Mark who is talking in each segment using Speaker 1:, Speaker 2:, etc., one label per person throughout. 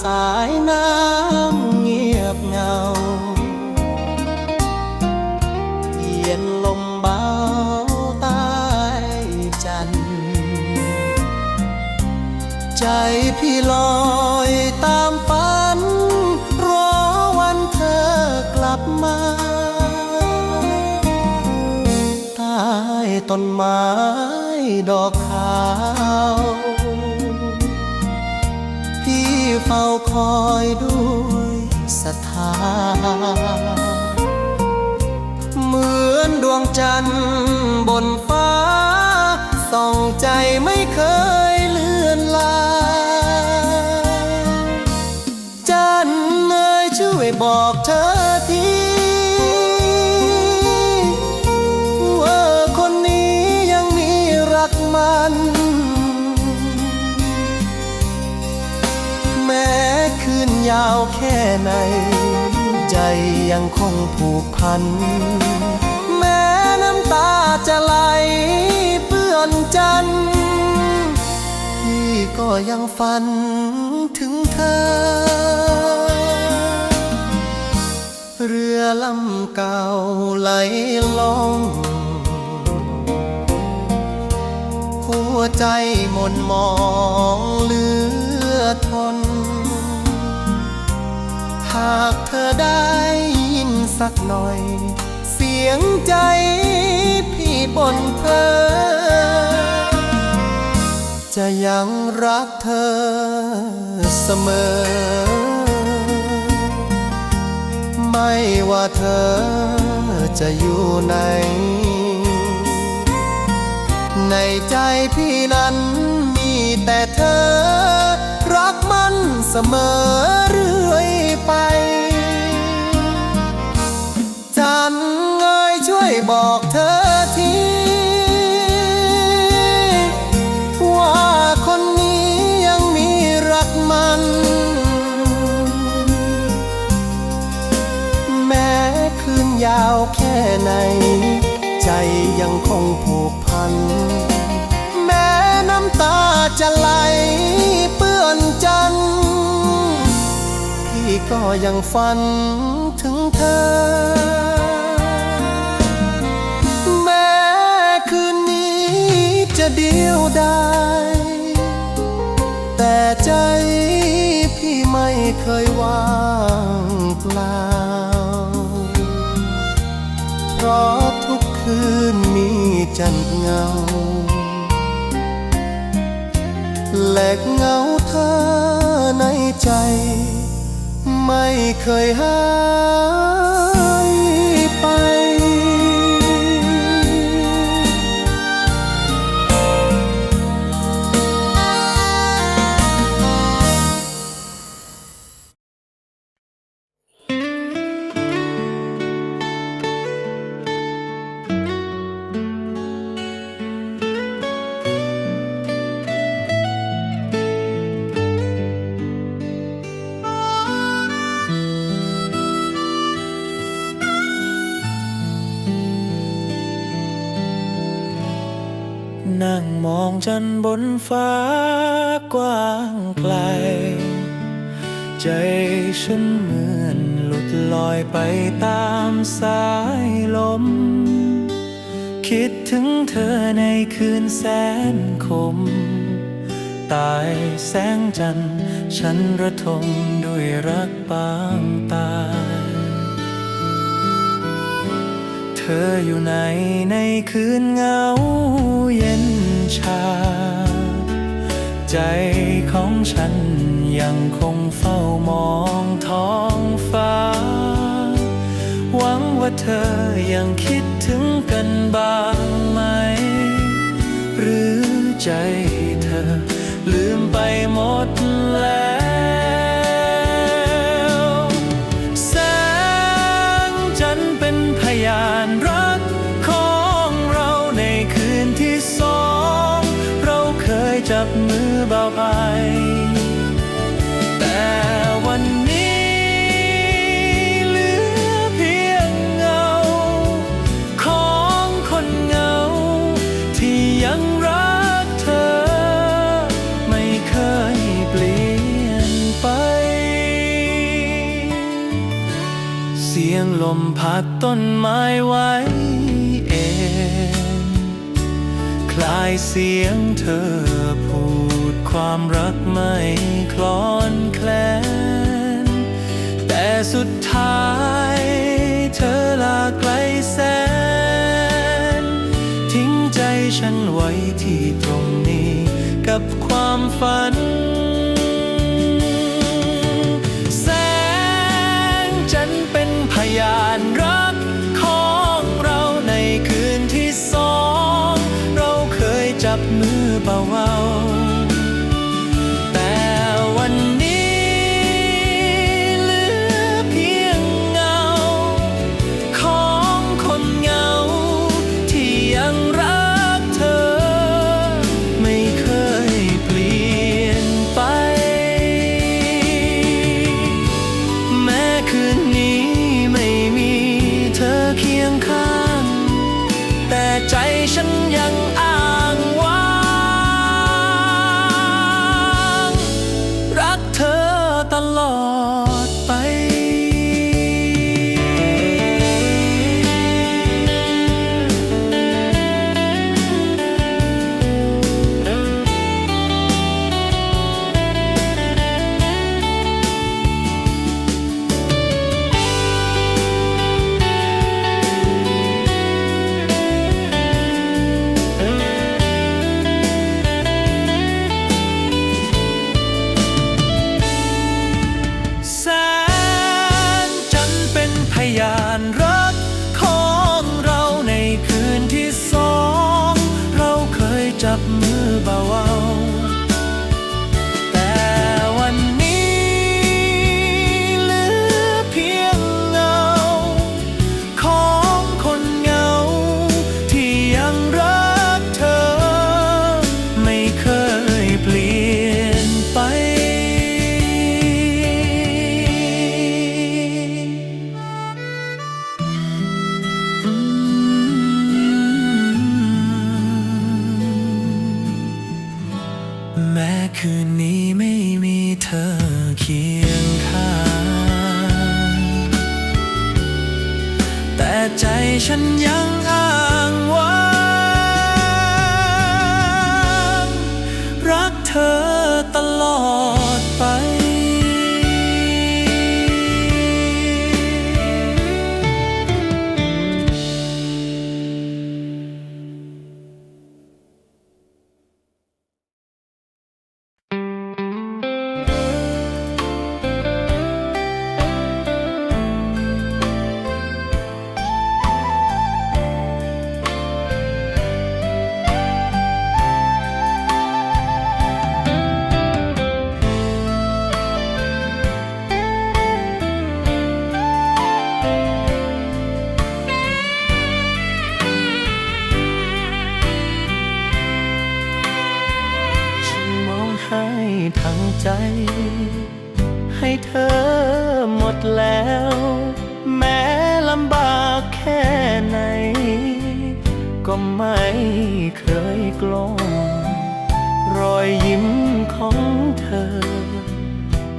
Speaker 1: สายน้ำเงียบเงา เย็นลมเบาใต้จันทร์ใจพี่ลอยตามฝัน รอวันเธอกลับมา ใต้ต้นไม้ดอกขาว ฝ้าคอยด้วยศรัทธา เหมือนดวงจันทร์บนฟ้า ส่องใจไม่เคย ยาวแค่ไหน ใจยังคงผูกพัน แม้น้ำตาจะไหลเปื้อนจันที่ก็ยังฝันถึงเธอ เรือลำเก่าไหลล่องหัวใจหม่นมองเลือทน หากเธอได้ยินสักหน่อย เสียงใจพี่บนเพอจะยังรักเธอเสมอ ไม่ว่าเธอจะอยู่ไหนในใจพี่นั้นมีแต่เธอ รักมันเสมอเรื่อย ไป จันเงยช่วยบอกเธอทีว่าคนนี้ยังมีรักมัน แม้คืนยาวแค่ไหน ใจยังคงผูกพัน แม้น้ำตาจะ ก็ยังฝันถึงเธอ แม้คืนนี้จะเดียวดายแต่ใจพี่ไม่เคยว่างเปล่า เพราะทุกคืนมีจันทร์เงาแหละเงาเธอในใจ ไม่เจั
Speaker 2: นทร์บนฟ้ากว้างไกล ใจฉันเหมือนหลุดลอยไปตามสายลม คิดถึงเธอในคืนแสนคม ตายแสงจันทร์ฉันระทมด้วยรักบางตาเธออยู่ไหนในคืนเงาเย็น ชา ใจของฉันยังคงเฝ้ามองท้องฟ้า หวังว่าเธอยังคิดถึงกันบ้างไหม หรือใจเธอ ลมพัดต้นไม้ไว้เอง คลายเสียงเธอพูดความรักไม่คลอนแคลน แต่สุดท้ายเธอลาไกลแสน ทิ้งใจฉันไว้ที่ตรงนี้กับความฝัน ไค่ไหน ก็ไม่เคยกลงรอยยิ้มของเธอ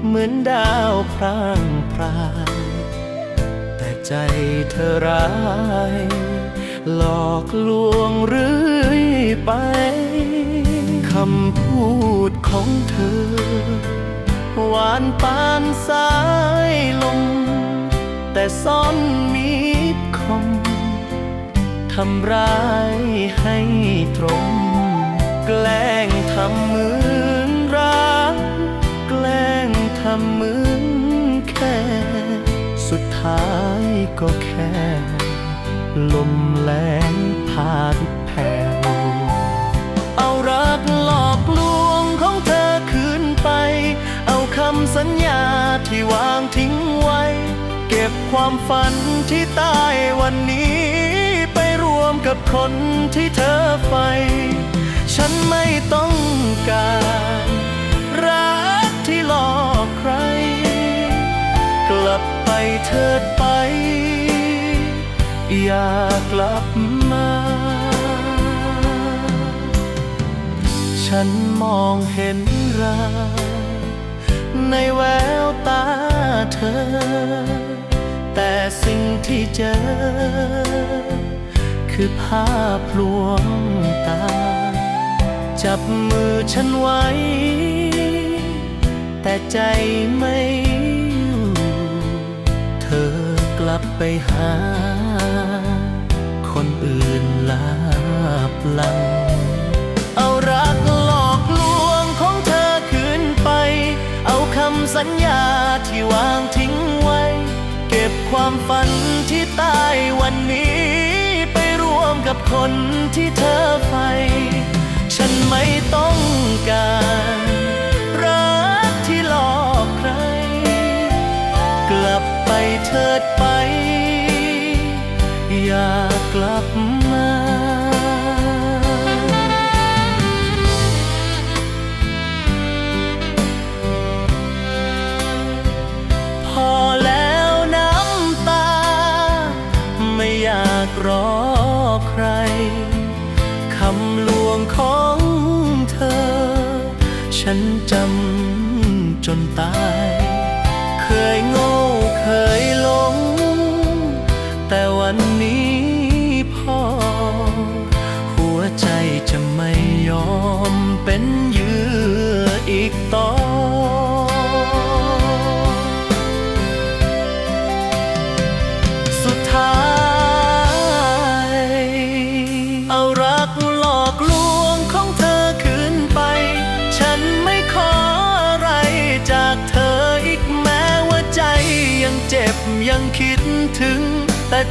Speaker 2: เหมือนดาวพร่างพรายแต่ใจเธอร้าย หลอกลวงเรื่อยไปคำพูดของเธอ หวานปานสายลมแต่ซ่อนมีด ทำร้ายให้ตรง แกล้งทำเหมือนรัก แกล้งทำเหมือนแค่ สุดท้ายก็แค่ ลมแรงพาดแผ่วเอารักหลอกลวงของเธอคืนไป เอาคำสัญญาที่วางทิ้งไว้ เก็บความฝันที่ตายวันนี้ กับคนที่เธอใฝ่ฉันไม่ต้องการรักที่หลอกใคร กลับไปเถิดไป อย่ากลับมา ฉันมองเห็นราในแววตาเธอ แต่สิ่งที่เจอ คือภาพลวงตา จับมือฉันไว้ แต่ใจไม่อยู่เธอกลับไปหา คนอื่นลาบลัง เอารักหลอกลวงของเธอคืนไป เอาคำสัญญาที่วางทิ้งไว้ เก็บความฝันที่ตายวันนี้ กับคนที่เธอไป ฉันไม่ต้องการ ตาย เคยโง่เคยหลง แต่วันนี้พอ หัวใจจะไม่ยอมเป็นเหยื่ออีกต่อ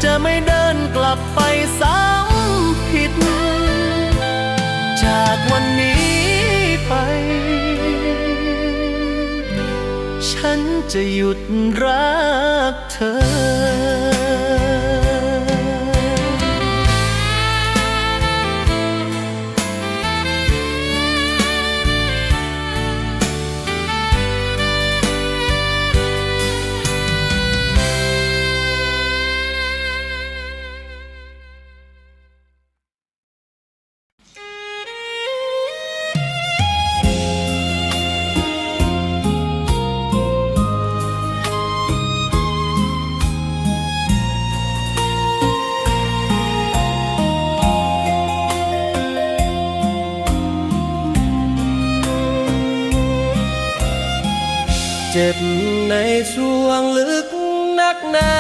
Speaker 2: จะไม่เดินกลับไปซ้ำผิด จากวันนี้ไป ฉันจะหยุดรักเธอ
Speaker 1: เจ็บในสวงลึกนักหนา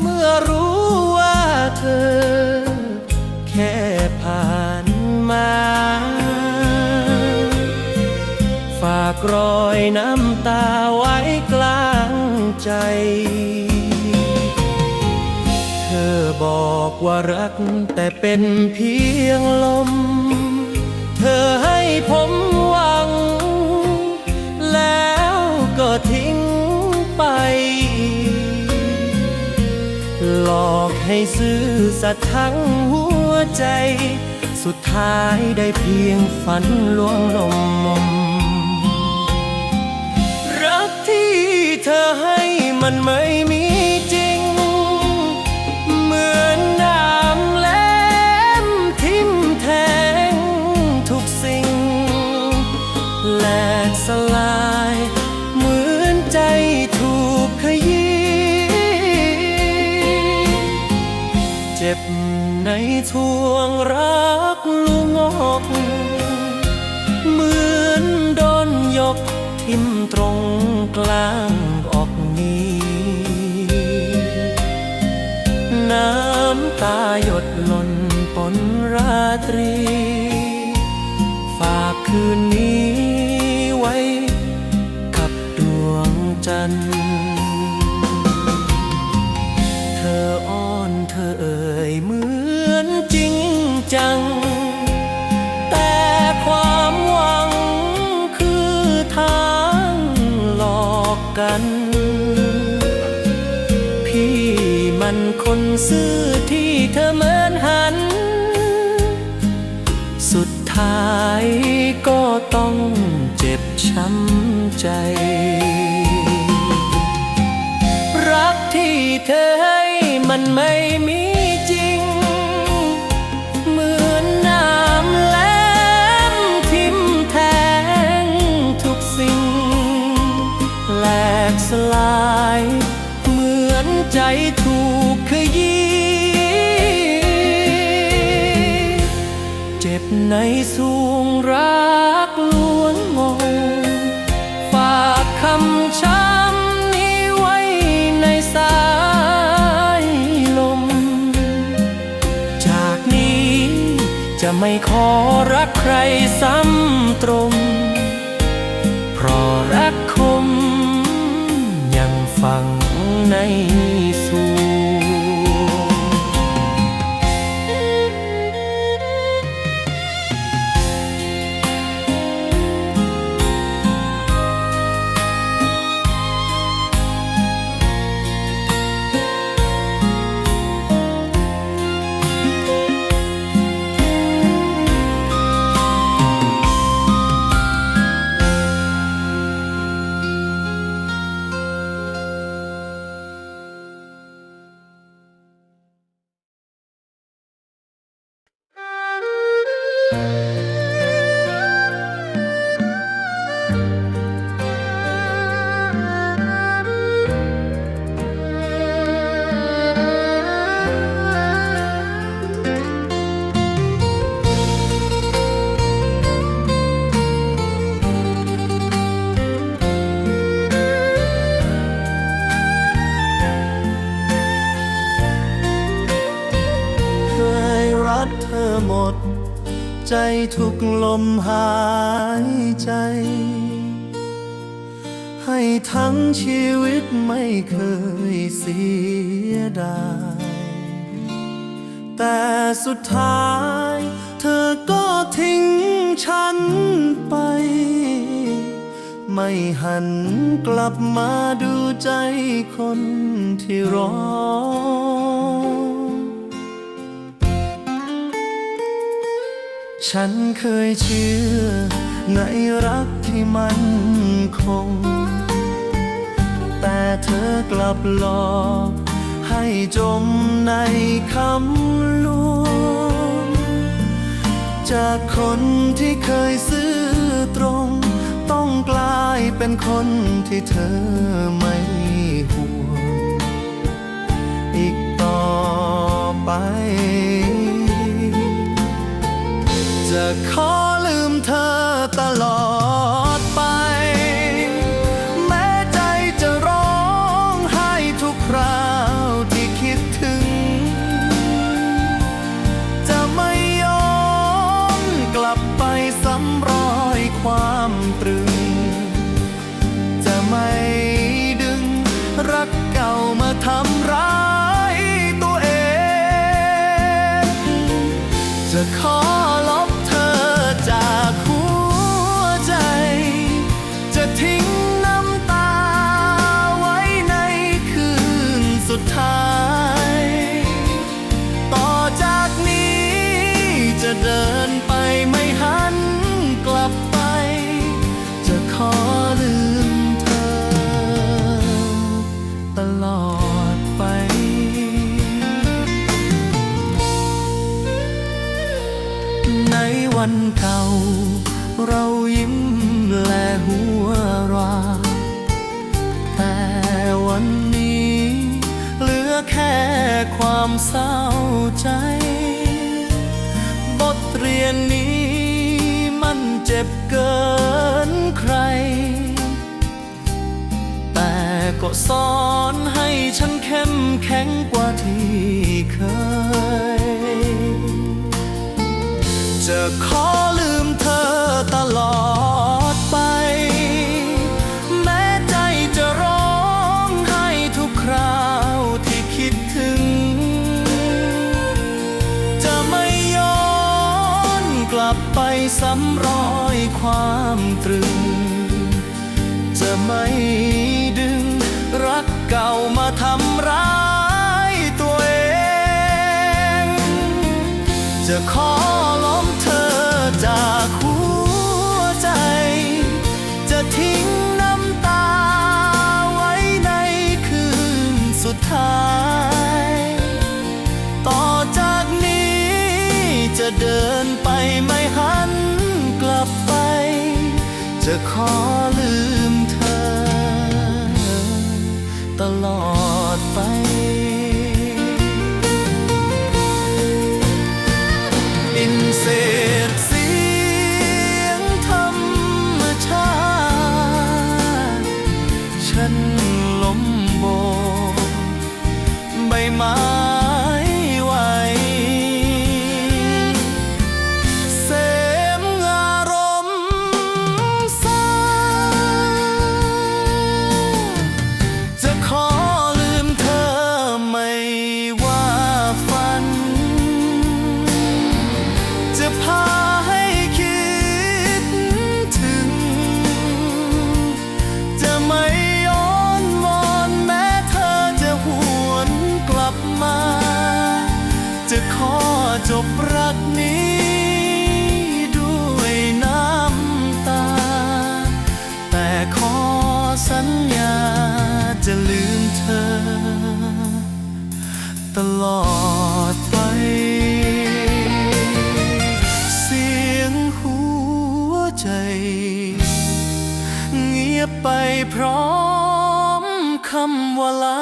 Speaker 1: เมื่อรู้ว่าเธอ แค่ผ่านมา ฝากรอยน้ำตาไว้กลางใจ เธอบอกว่ารักแต่เป็นเพียงลม เธอให้ผม ทิ้งไป หลอกให้ซื่อสัตย์ทั้งหัวใจ สุดท้ายได้เพียงฝันลวงลมรักที่เธอให้มันไม่มี ก เหมือนโดนยกทิ่มตรงกลางอกนี้ น้ำตาหยดหล่นปนราตรี คนซื่อที่เธอเหมือนหัน สุดท้ายก็ต้องเจ็บช้ำใจ รักที่เธอให้มันไม่มี
Speaker 3: ในสวงรักล้วงงง ฝากคำช้ำนี้ไว้ในสายลม จากนี้จะไม่ขอรักใครซ้ำตรง เพราะรักคมยังฝังในส
Speaker 2: เค ทั้งชีวิตไม่เคยเสียดายแต่สุดท้าย เธอก็ทิ้งฉันไป ไม่หันกลับมาดูใจคนที่รอฉันเคยเชื่อในรักที่มันคง เธอกลับหลอกให้จมในคำลวงจากคนที่เคยซื่อตรง ต้องกลายเป็นคนที่เธอไม่ห่วง อีกต่อไป จะขอลืมเธอตลอด จะ วันนี้เหลือแค่ความเศร้าใจ บทเรียนนี้มันเจ็บเกินใคร แต่ก็สอนให้ฉันเข้มแข็งกว่าที่เคย จะขอลืมเธอตลอดไป ตรึง จะขอลืมเธอ ตลอด จบรักนี้ด้วยน้ำตา แต่ขอสัญญาจะลืมเธอ ตลอดไป เสียงหัวใจ เงียบไปพร้อมคำว่าลา